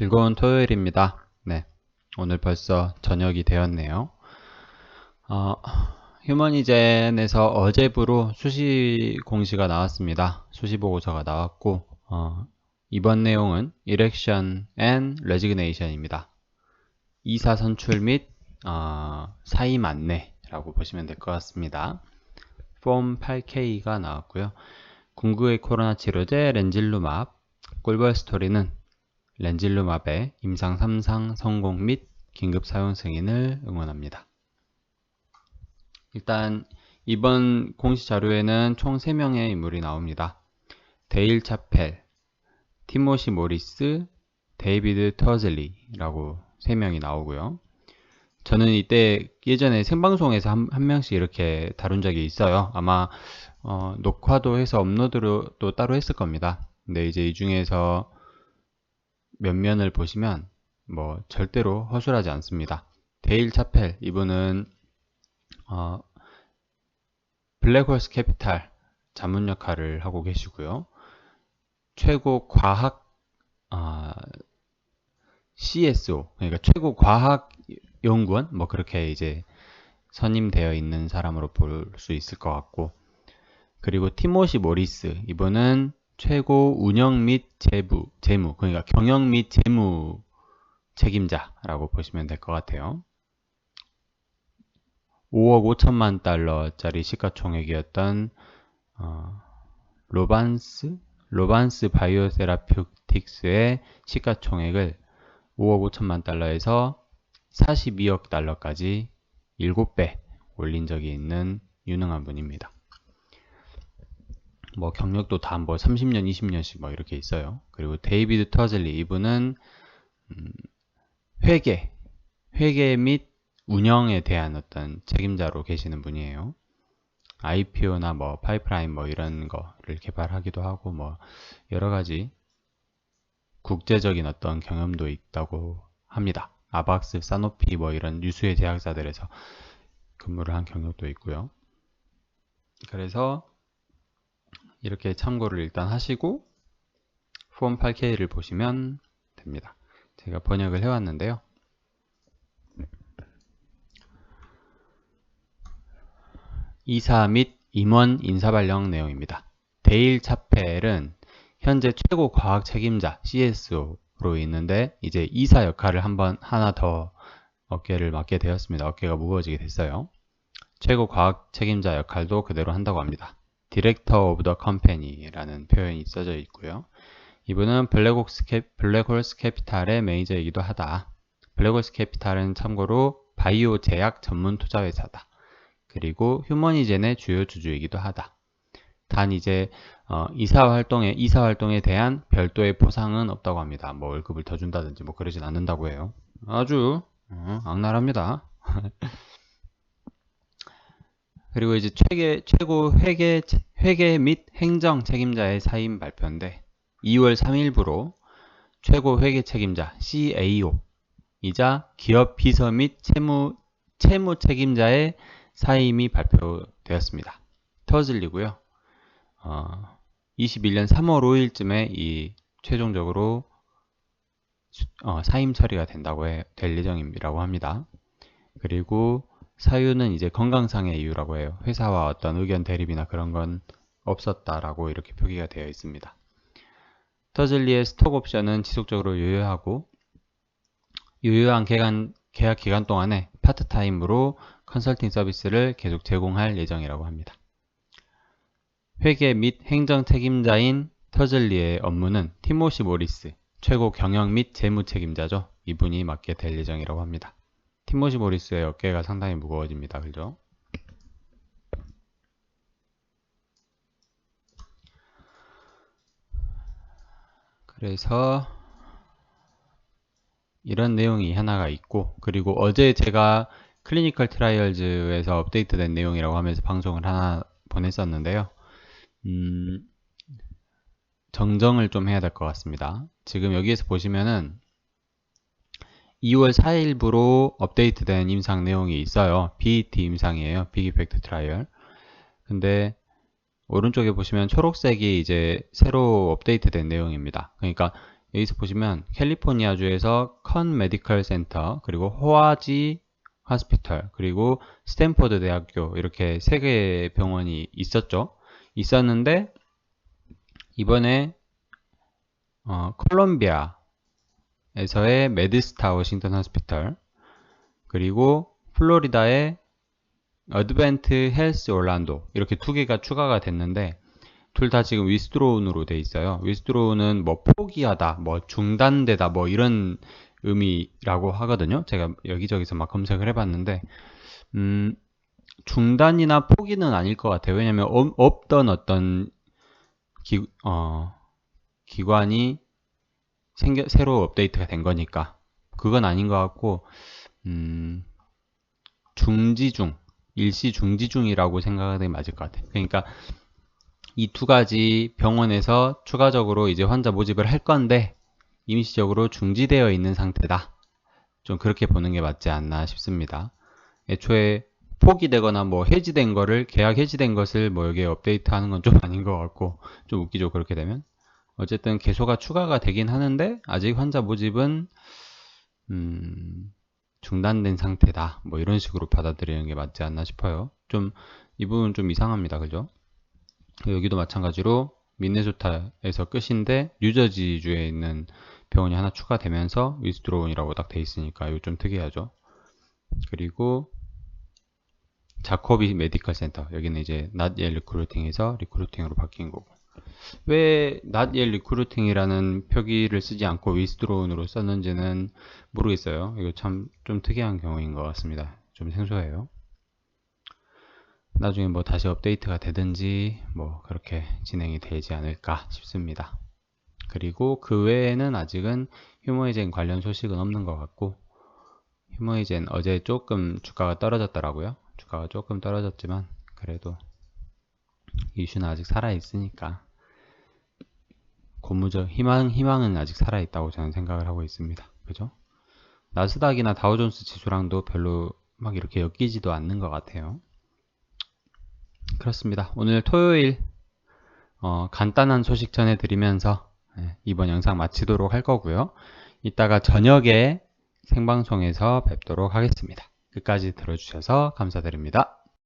즐거운 토요일입니다. 네. 오늘 벌써 저녁이 되었네요. 어, 휴머니젠에서 어제부로 수시 공시가 나왔습니다. 수시 보고서가 나왔고, 어, 이번 내용은 Election and Resignation입니다. 이사 선출 및 어, 사임 안내라고 보시면 될 것 같습니다. 폼 8K가 나왔고요. 궁극의 코로나 치료제 렌질루맙, 꿀벌 스토리는 렌질루맙의 임상 3상 성공 및 긴급 사용 승인을 응원합니다. 일단 이번 공시 자료에는 총 3명의 인물이 나옵니다. 데일 차펠, 티모시 모리스, 데이비드 터즐리라고 3명이 나오고요. 저는 이때 예전에 생방송에서 한, 한 명씩 이렇게 다룬 적이 있어요. 아마 어, 녹화도 해서 업로드도 따로 했을 겁니다. 근데 이제 이 중에서 몇 면을 보시면 뭐 절대로 허술하지 않습니다. 데일 차펠 이분은 어, 블랙홀스 캐피탈 자문 역할을 하고 계시고요. 최고 과학 어, CSO 그러니까 최고 과학 연구원 뭐 그렇게 이제 선임되어 있는 사람으로 볼 수 있을 것 같고 그리고 티모시 모리스 이분은 최고 운영 및 재부 재무 그러니까 경영 및 재무 책임자라고 보시면 될 것 같아요. 5억 5천만 달러짜리 시가총액이었던 어, 로반스 로반스 바이오세라피틱스의 시가총액을 5억 5천만 달러에서 42억 달러까지 7배 올린 적이 있는 유능한 분입니다. 뭐 경력도 다 뭐 30년, 20년씩 뭐 이렇게 있어요. 그리고 데이비드 터즐리 이분은 음, 회계, 회계 및 운영에 대한 어떤 책임자로 계시는 분이에요. IPO나 뭐 파이프라인 뭐 이런 거를 개발하기도 하고 뭐 여러 가지 국제적인 어떤 경험도 있다고 합니다. 아박스, 사노피 뭐 이런 유수의 제약사들에서 근무를 한 경력도 있고요. 그래서 이렇게 참고를 일단 하시고 폼 8K를 보시면 됩니다. 제가 번역을 해왔는데요. 이사 및 임원 인사 발령 내용입니다. 데일 차펠은 현재 최고 과학 책임자 CSO로 있는데 이제 이사 역할을 한번 하나 더 어깨를 맡게 되었습니다. 어깨가 무거워지게 됐어요. 최고 과학 책임자 역할도 그대로 한다고 합니다. Director of the Company라는 표현이 써져 있고요. 이분은 블랙홀스, 캐, 블랙홀스 캐피탈의 매니저이기도 하다. 블랙홀스 캐피탈은 참고로 바이오 제약 전문 투자 회사다. 그리고 휴머니젠의 주요 주주이기도 하다. 단 이제 어, 이사 활동에 이사 활동에 대한 별도의 보상은 없다고 합니다. 뭐 월급을 더 준다든지 뭐 그러진 않는다고 해요. 아주 어, 악랄합니다. 그리고 이제 최계, 최고 회계, 회계 및 행정 책임자의 사임 발표인데 2월 3일부로 최고 회계 책임자 CAO 이자 기업 비서 및 채무, 채무 책임자의 사임이 발표되었습니다. 터즐리고요. 어, 21년 3월 5일쯤에 이 최종적으로 어, 사임 처리가 된다고 해, 될 예정이라고 합니다. 그리고 사유는 이제 건강상의 이유라고 해요. 회사와 어떤 의견 대립이나 그런 건 없었다라고 이렇게 표기가 되어 있습니다. 터즐리의 스톡 옵션은 지속적으로 유효하고 유효한 계간, 계약 기간 동안에 파트타임으로 컨설팅 서비스를 계속 제공할 예정이라고 합니다. 회계 및 행정 책임자인 터즐리의 업무는 티모시 모리스, 최고 경영 및 재무 책임자죠. 이분이 맡게 될 예정이라고 합니다. 티모시 모리스의 어깨가 상당히 무거워집니다. 그죠? 그래서 이런 내용이 하나가 있고 그리고 어제 제가 클리니컬 트라이얼즈에서 업데이트된 내용이라고 하면서 방송을 하나 보냈었는데요. 음, 정정을 좀 해야 될 것 같습니다. 지금 여기에서 보시면은 2월 4일부로 업데이트된 임상 내용이 있어요. BET 임상이에요. 빅 이펙트 트라이얼. 근데 오른쪽에 보시면 초록색이 이제 새로 업데이트된 내용입니다. 그러니까 여기서 보시면 캘리포니아주에서 컨 메디컬 센터 그리고 호아지 하스피털 그리고 스탠포드 대학교 이렇게 세 개의 병원이 있었죠. 있었는데 이번에 어, 콜롬비아 에서의 메디스타 워싱턴 하스피털 그리고 플로리다의 어드벤트 헬스 올란도 이렇게 두 개가 추가가 됐는데 둘 다 지금 위스드로운으로 돼 있어요. 위스드로운은 뭐 포기하다, 뭐 중단되다, 뭐 이런 의미라고 하거든요. 제가 여기저기서 막 검색을 해봤는데 음, 중단이나 포기는 아닐 것 같아요. 왜냐면 하 없던 어떤 기, 어, 기관이 생겨, 새로 업데이트가 된 거니까 그건 아닌 것 같고 음, 중지 중 일시 중지 중이라고 생각하는 게 맞을 것 같아요. 그러니까 이 두 가지 병원에서 추가적으로 이제 환자 모집을 할 건데 임시적으로 중지되어 있는 상태다. 좀 그렇게 보는 게 맞지 않나 싶습니다. 애초에 포기되거나 뭐 해지된 거를 계약 해지된 것을 뭐 여기에 업데이트하는 건 좀 아닌 것 같고 좀 웃기죠 그렇게 되면 어쨌든 개소가 추가가 되긴 하는데 아직 환자 모집은 음, 중단된 상태다. 뭐 이런 식으로 받아들이는 게 맞지 않나 싶어요. 좀 이 부분 좀 이상합니다. 그죠? 여기도 마찬가지로 미네소타에서 끝인데 뉴저지주에 있는 병원이 하나 추가되면서 위스드로운이라고 딱 돼 있으니까 이거 좀 특이하죠? 그리고 자코비 메디컬 센터. 여기는 이제 낫 예 리크루팅에서 리크루팅으로 바뀐 거고 왜 낫예 리크루팅이라는 표기를 쓰지 않고 위스드로운으로 썼는지는 모르겠어요. 이거 참 좀 특이한 경우인 것 같습니다. 좀 생소해요. 나중에 뭐 다시 업데이트가 되든지 뭐 그렇게 진행이 되지 않을까 싶습니다. 그리고 그 외에는 아직은 휴머이젠 관련 소식은 없는 것 같고 휴머이젠 어제 조금 주가가 떨어졌더라고요. 주가가 조금 떨어졌지만 그래도 이슈는 아직 살아있으니까 고무적 희망, 희망은 아직 살아 있다고 저는 생각을 하고 있습니다. 그죠? 나스닥이나 다우존스 지수랑도 별로 막 이렇게 엮이지도 않는 것 같아요. 그렇습니다. 오늘 토요일 어, 간단한 소식 전해드리면서 네, 이번 영상 마치도록 할 거고요. 이따가 저녁에 생방송에서 뵙도록 하겠습니다. 끝까지 들어주셔서 감사드립니다.